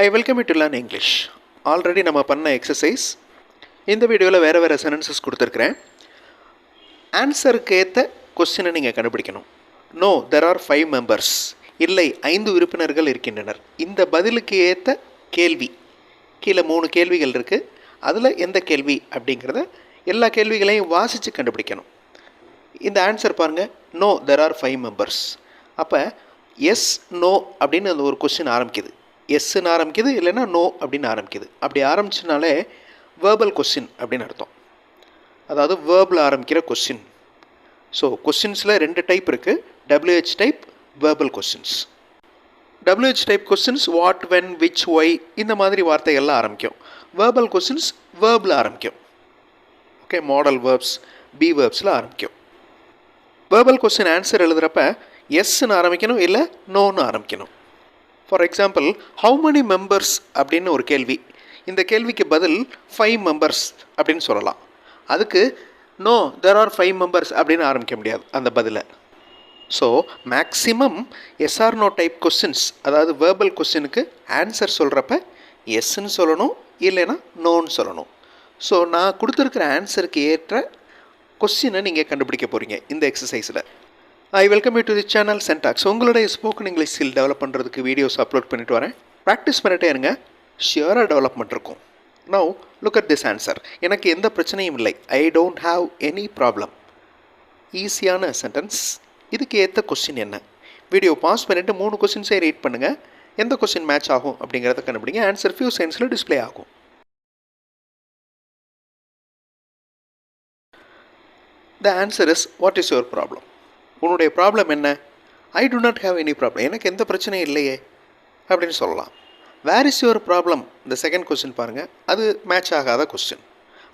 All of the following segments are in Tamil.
I welcome to learn English already நம்ம பண்ண எக்ஸசைஸ் இந்த வீடியோவில் வேறு வேறு சென்டென்சஸ் கொடுத்துருக்குறேன். ஆன்சருக்கு ஏற்ற கொஸ்டினை நீங்கள் கண்டுபிடிக்கணும். No there are five members இல்லை ஐந்து உறுப்பினர்கள் இருக்கின்றனர். இந்த பதிலுக்கு ஏற்ற கேள்வி கீழே மூணு கேள்விகள் இருக்குது அதில் எந்த கேள்வி அப்படிங்கிறத எல்லா கேள்விகளையும் வாசித்து கண்டுபிடிக்கணும். இந்த ஆன்சர் பாருங்கள் no there are five members அப்போ எஸ் நோ அப்படின்னு அந்த ஒரு கொஸ்டின் ஆரம்பிக்குது. எஸ்ன்னு ஆரம்பிக்குது இல்லைன்னா நோ அப்படின்னு ஆரம்பிக்குது. அப்படி ஆரம்பிச்சுனாலே வேர்பல் கொஸ்டின் அப்படின்னு அர்த்தம். அதாவது வேர்பில் ஆரம்பிக்கிற கொஸ்டின் ஸோ கொஸ்டின்ஸில் ரெண்டு டைப் இருக்குது WH type verbal questions WH type questions what when which why இந்த மாதிரி வார்த்தைகள்லாம் ஆரம்பிக்கும். வேர்பல் கொஸ்டின்ஸ் வேர்பில் ஆரம்பிக்கும். ஓகே மாடல் வேர்ப்ஸ் பி வேர்ப்ஸில் ஆரம்பிக்கும். வேர்பல் கொஸ்டின் ஆன்சர் எழுதுகிறப்ப எஸ்ன்னு ஆரம்பிக்கணும் இல்லை நோன்னு ஆரம்பிக்கணும்? For example how many members அப்படின்னு ஒரு கேள்வி. இந்த கேள்விக்கு பதில் ஃபைவ் மெம்பர்ஸ் அப்படின்னு சொல்லலாம். அதுக்கு no there are five members அப்படின்னு ஆரம்பிக்க முடியாது அந்த பதிலை. So maximum yes or no type questions அதாவது வேர்பல் கொஸ்டினுக்கு ஆன்சர் சொல்கிறப்ப எஸ்ன்னு சொல்லணும் இல்லைன்னா நோன்னு சொல்லணும். ஸோ நான் கொடுத்துருக்குற ஆன்சருக்கு ஏற்ற கொஸ்டினை நீங்கள் கண்டுபிடிக்க போகிறீங்க இந்த எக்ஸசைஸில் I welcome you to the channel சென்டாக்ஸ் உங்களுடைய ஸ்போக்கன் இங்கிலீஷ் ஸ்கில் டெவலப் பண்ணுறதுக்கு வீடியோஸ் அப்லோட் பண்ணிட்டு வரேன். ப்ராக்டிஸ் பண்ணிட்டே இருங்க. ஷியராக டெவலப்மெண்ட் இருக்கும் no look at this answer எனக்கு எந்த பிரச்சனையும் இல்லை. I don't have any problem ஈஸியான சென்டென்ஸ் இதுக்கு ஏற்ற கொஸ்டின் என்ன? வீடியோ பாஸ் பண்ணிவிட்டு மூணு கொஸ்டின்ஸே ரீட் பண்ணுங்கள் எந்த கொஸ்டின் மேட்ச் ஆகும் அப்படிங்கிறத கண்டுபிடிங்க. ஆன்சர் ஃபியூ சென்ஸில் டிஸ்ப்ளே ஆகும். The answer is what is your problem உன்னுடைய ப்ராப்ளம் என்ன? I do not have any problem எனக்கு எந்த பிரச்சனையும் இல்லையே. அப்படின்னு சொல்லலாம். வேர் இஸ் யுவர் ப்ராப்ளம் இந்த செகண்ட் கொஸ்டின் பாருங்கள் அது மேட்ச் ஆகாத கொஸ்டின்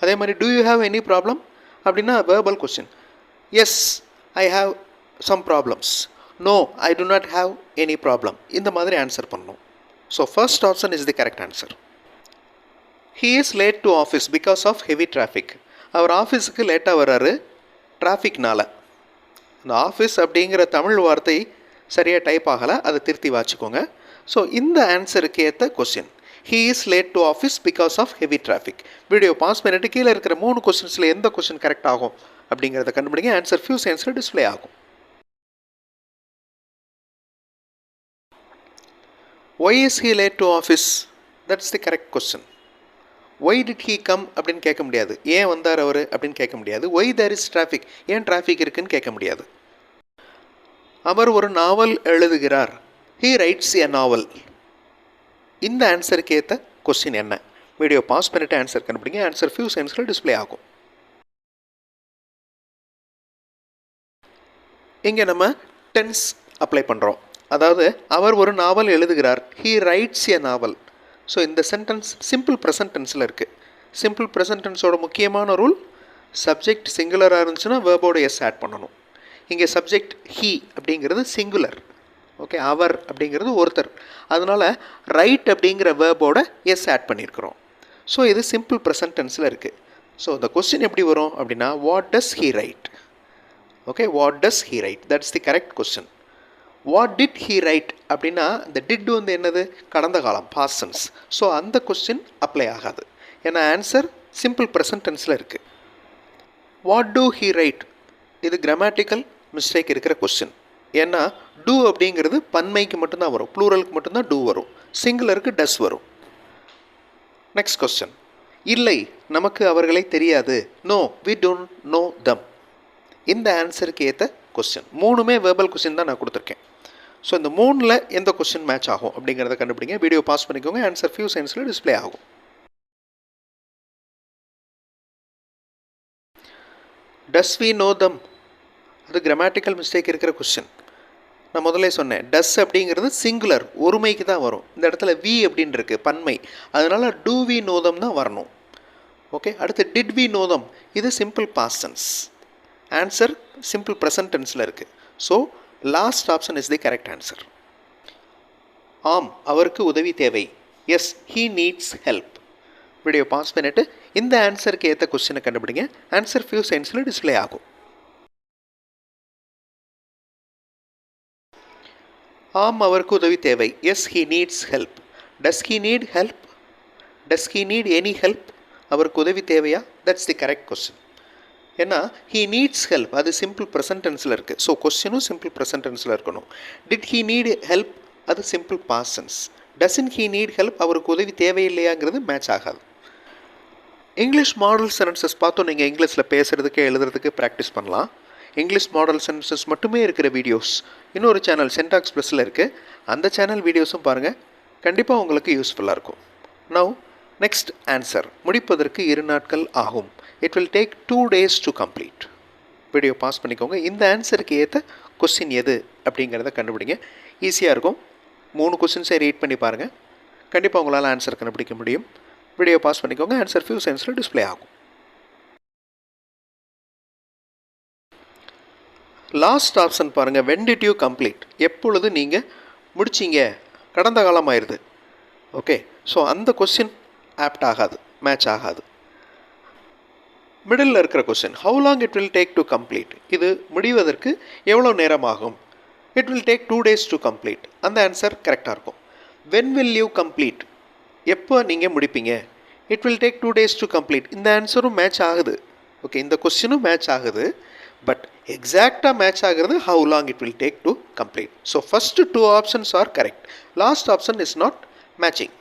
அதே மாதிரி do you have any problem அப்படின்னா verbal question yes I have some problems no I do not have any problem இந்த மாதிரி ஆன்சர் பண்ணணும். So first option is the correct answer he is late to office because of heavy traffic அவர் ஆஃபீஸுக்கு லேட்டாக வர்றாரு டிராஃபிக்னால் இந்த ஆஃபீஸ் அப்படிங்கிற தமிழ் வார்த்தை சரியாக டைப் ஆகலை அதை திருத்தி வாச்சிக்கோங்க ஸோ இந்த ஆன்சருக்கு ஏற்ற question he is late to office because of heavy traffic video pause பண்ணிட்டு கீழே இருக்கிற மூணு கொஸ்டின்ஸில் எந்த கொஸ்டின் கரெக்ட் ஆகும் அப்படிங்கிறத கண்டுபிடிங்க. ஆன்சர் ஃபியூ சென்ஸில் டிஸ்பிளே ஆகும். Why is he late to office that's the correct question why did he come அப்படின்னு கேட்க முடியாது. ஏன் வந்தார் அவர் அப்படின்னு கேட்க முடியாது. ஒய் தேர் இஸ் டிராஃபிக் ஏன் டிராஃபிக் இருக்குன்னு கேட்க முடியாது. அவர் ஒரு நாவல் எழுதுகிறார். ஹீ ரைட்ஸ் எ நாவல் இந்த ஆன்சருக்கு ஏற்ற கொஸ்டின் என்ன? வீடியோ பாஸ் பண்ணிட்டு ஆன்சர் கண்டுபிடிங்க. ஆன்சர் ஃபியூ சென்ஸில் டிஸ்ப்ளே ஆகும். இங்கே நம்ம டென்ஸ் அப்ளை பண்ணுறோம் அதாவது அவர் ஒரு நாவல் எழுதுகிறார். He writes a novel so இந்த சென்டென்ஸ் சிம்பிள் ப்ரெசன்ட் டென்ஸில் இருக்குது சிம்பிள் ப்ரெசன்ட் டென்ஸோட முக்கியமான ரூல் சப்ஜெக்ட் சிங்குலராக இருந்துச்சுன்னா வேர்போட எஸ் ஆட் பண்ணணும். இங்கே சப்ஜெக்ட் ஹீ அப்படிங்கிறது சிங்குலர் ஓகே அவர் அப்படிங்கிறது ஒருத்தர். அதனால் ரைட் அப்படிங்கிற வேர்போட எஸ் ஆட் பண்ணியிருக்கிறோம் ஸோ இது சிம்பிள் ப்ரெசன்ட் டென்ஸில் இருக்குது ஸோ இந்த கொஸ்டின் எப்படி வரும் அப்படின்னா what does he write okay what does he write that's the correct question what did he write அப்படின்னா இந்த டிட் வந்து என்னது? கடந்த காலம் பாசன்ஸ் ஸோ அந்த கொஸ்டின் அப்ளை ஆகாது. ஏன்னா ஆன்சர் சிம்பிள் ப்ரெசன்ட் டென்ஸில் இருக்குது வாட் டூ ஹீ ரைட் இது கிராமட்டிக்கல் மிஸ்டேக் இருக்கிற கொஸ்டின் ஏன்னா டூ அப்படிங்கிறது பன்மைக்கு மட்டும்தான் வரும். ப்ளூரலுக்கு மட்டும்தான் டூ வரும். சிங்குலருக்கு டஸ் வரும். நெக்ஸ்ட் கொஸ்டின் இல்லை நமக்கு அவர்களை தெரியாது. No we don't know them இந்த ஆன்சருக்கு ஏற்ற கொஸ்டின் மூணுமே வேர்பல் கொஸ்டின் தான் நான் கொடுத்துருக்கேன். ஸோ இந்த மூணில் எந்த கொஸ்டின் மேட்ச் ஆகும் அப்படிங்கிறத கண்டுபிடிங்க. வீடியோ பாஸ் பண்ணிக்கோங்க. ஆன்சர் ஃபியூ சயின்ஸில் டிஸ்ப்ளே ஆகும். டஸ் வி நோ தம் அது கிராமட்டிக்கல் மிஸ்டேக் இருக்கிற கொஸ்டின் நான் முதல்ல சொன்னேன் டஸ் அப்படிங்கிறது சிங்குலர் ஒருமைக்கு தான் வரும். இந்த இடத்துல வி அப்படின்னு இருக்குது பன்மை. அதனால் டூ வி நோதம் தான் வரணும். ஓகே அடுத்து டிட் வி நோதம்? இது simple past tense answer simple present டென்ஸில் இருக்குது so last option is the correct answer ஆம் அவருக்கு உதவி தேவை. Yes he needs help video pause பண்ணிவிட்டு இந்த ஆன்சருக்கு ஏற்ற கொஸ்டினை கண்டுபிடிங்க. ஆன்சர் ஃபியூ சென்ஸில் டிஸ்ப்ளே ஆகும். ஆம் அவருக்கு உதவி தேவை. Yes he needs help does he need help does he need any help அவருக்கு உதவி தேவையா? தட்ஸ் தி கரெக்ட் கொஸ்டின் ஏன்னா ஹீ நீட்ஸ் ஹெல்ப் அது சிம்பிள் ப்ரெசன்டென்ஸில் இருக்குது ஸோ கொஸ்டினும் சிம்பிள் ப்ரெசன்டென்ஸில் இருக்கணும். டிட் ஹீ நீட் ஹெல்ப் அது simple past tense doesn't he need help அவருக்கு உதவி தேவையில்லையாங்கிறது மேட்ச் ஆகாது. இங்கிலீஷ் மாடல் சென்டென்சஸ் பார்த்தோம் நீங்கள் இங்கிலீஷில் பேசுகிறதுக்கு எழுதுறதுக்கு ப்ராக்டிஸ் பண்ணலாம். இங்கிலீஷ் மாடல் சென்டென்சஸ் மட்டுமே இருக்கிற வீடியோஸ் இன்னொரு சேனல் சென்டாக்ஸ் ப்ளஸில் இருக்குது அந்த சேனல் வீடியோஸும் பாருங்கள் கண்டிப்பாக உங்களுக்கு யூஸ்ஃபுல்லாக இருக்கும். நவ் நெக்ஸ்ட் ஆன்சர் முடிப்பதற்கு இரு நாட்கள் ஆகும். It will take two days to complete video pause பண்ணிக்கோங்க. இந்த ஆன்சருக்கு ஏற்ற கொஸ்டின் எது அப்படிங்கிறத கண்டுபிடிங்க. ஈஸியாக இருக்கும். மூணு கொஸ்டின்ஸை ரீட் பண்ணி பாருங்கள் கண்டிப்பாக உங்களால் ஆன்சர் கண்டுபிடிக்க முடியும். வீடியோ பாஸ் பண்ணிக்கோங்க. ஆன்சர் ஃபியூ சென்ஸில் டிஸ்ப்ளே ஆகும். லாஸ்ட் ஆப்ஷன் பாருங்கள் வென் டிட் யூ கம்ப்ளீட் எப்பொழுது நீங்கள் முடிச்சிங்க? கடந்த காலம் ஆயிடுது ஓகே ஸோ அந்த கொஸ்டின் ஆப்ட் ஆகாது மேட்ச் ஆகாது. மிடில் இருக்கிற question how long it will take to complete இது முடிவதற்கு எவ்வளோ நேரம் ஆகும் it will take two days to complete அந்த ஆன்சர் கரெக்டாக இருக்கும். வென் வில் யூ கம்ப்ளீட் எப்போ நீங்கள் முடிப்பீங்க? It will take two days to complete இந்த ஆன்சரும் மேட்ச் ஆகுது. ஓகே இந்த கொஸ்டினும் மேட்ச் ஆகுது. பட் எக்ஸாக்டாக மேட்ச் ஆகிறது how long it will take to complete so first two options are correct last option is not matching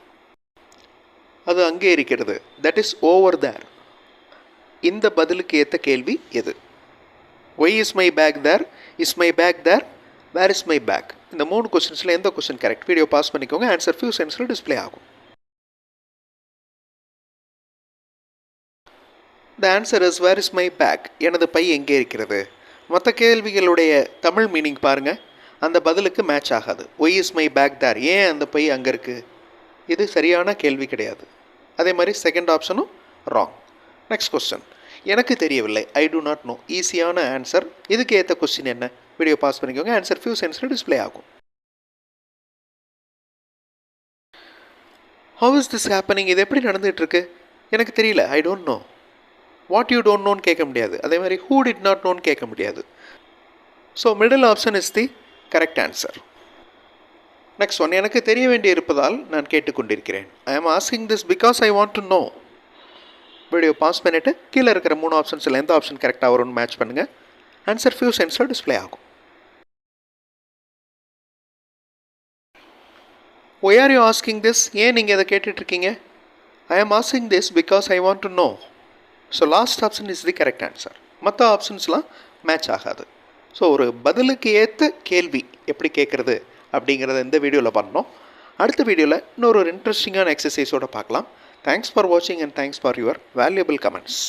அது அங்கே இருக்கிறது. தட் இஸ் ஓவர் தேர் இந்த பதிலுக்கு ஏற்ற கேள்வி எது? Why is my bag there is my bag there where is my bag இந்த மூணு கொஸ்டின்ஸில் எந்த கொஸ்டின் கரெக்ட் வீடியோ பாஸ் பண்ணிக்கோங்க. ஆன்சர் ஃபியூ சென்ஸில் டிஸ்பிளே ஆகும். The answer is where is my bag எனது பை எங்கே இருக்கிறது? மற்ற கேள்விகளுடைய தமிழ் மீனிங் பாருங்கள் அந்த பதிலுக்கு மேட்ச் ஆகாது. Why is my bag there ஏன் அந்த பை அங்கே இருக்குது இது சரியான கேள்வி கிடையாது. அதே மாதிரி செகண்ட் ஆப்ஷனும் ராங் நெக்ஸ்ட் கொஸ்டின் எனக்கு தெரியவில்லை. ஐ டூ நாட் நோ ஈஸியான ஆன்சர் இதுக்கு ஏற்ற கொஸ்டின் என்ன? வீடியோ பாஸ் பண்ணிக்கோங்க. ஆன்சர் ஃபியூ சென்ஸில் டிஸ்பிளே ஆகும். ஹவு இஸ் திஸ் ஹேப்பனிங் இது எப்படி நடந்துகிட்ருக்கு எனக்கு தெரியல. I don't know what you don't நோன்னு கேட்க முடியாது. அதே மாதிரி ஹூ டிட் நாட் நோன்னு கேட்க முடியாது. So middle option is the correct answer next one எனக்கு தெரிய வேண்டி இருப்பதால் நான் கேட்டுக்கொண்டிருக்கிறேன். I am asking this because I want to know video pause பண்ணிவிட்டு கீழே இருக்கிற மூணு ஆப்ஷன்ஸில் எந்த ஆப்ஷன் கரெக்டாக வரும்னு மேட்ச் பண்ணுங்கள் ஆன்சர் ஃபியூ சென்ஸில் டிஸ்ப்ளே ஆகும். Why are you asking this ஏன் நீங்கள் இதை கேட்டுட்ருக்கீங்க I am asking this because I want to know so last option is the correct answer மற்ற ஆப்ஷன்ஸ்லாம் மேட்ச் ஆகாது. ஸோ ஒரு பதிலுக்கு ஏற்ற கேள்வி எப்படி கேட்குறது அப்படிங்கிறத இந்த வீடியோவில் பண்ணோம். அடுத்த வீடியோவில் இன்னொரு ஒரு இன்ட்ரெஸ்டிங்கான எக்ஸசைஸோடு பார்க்கலாம். தேங்க்ஸ் ஃபார் வாட்சிங் and thanks for your valuable comments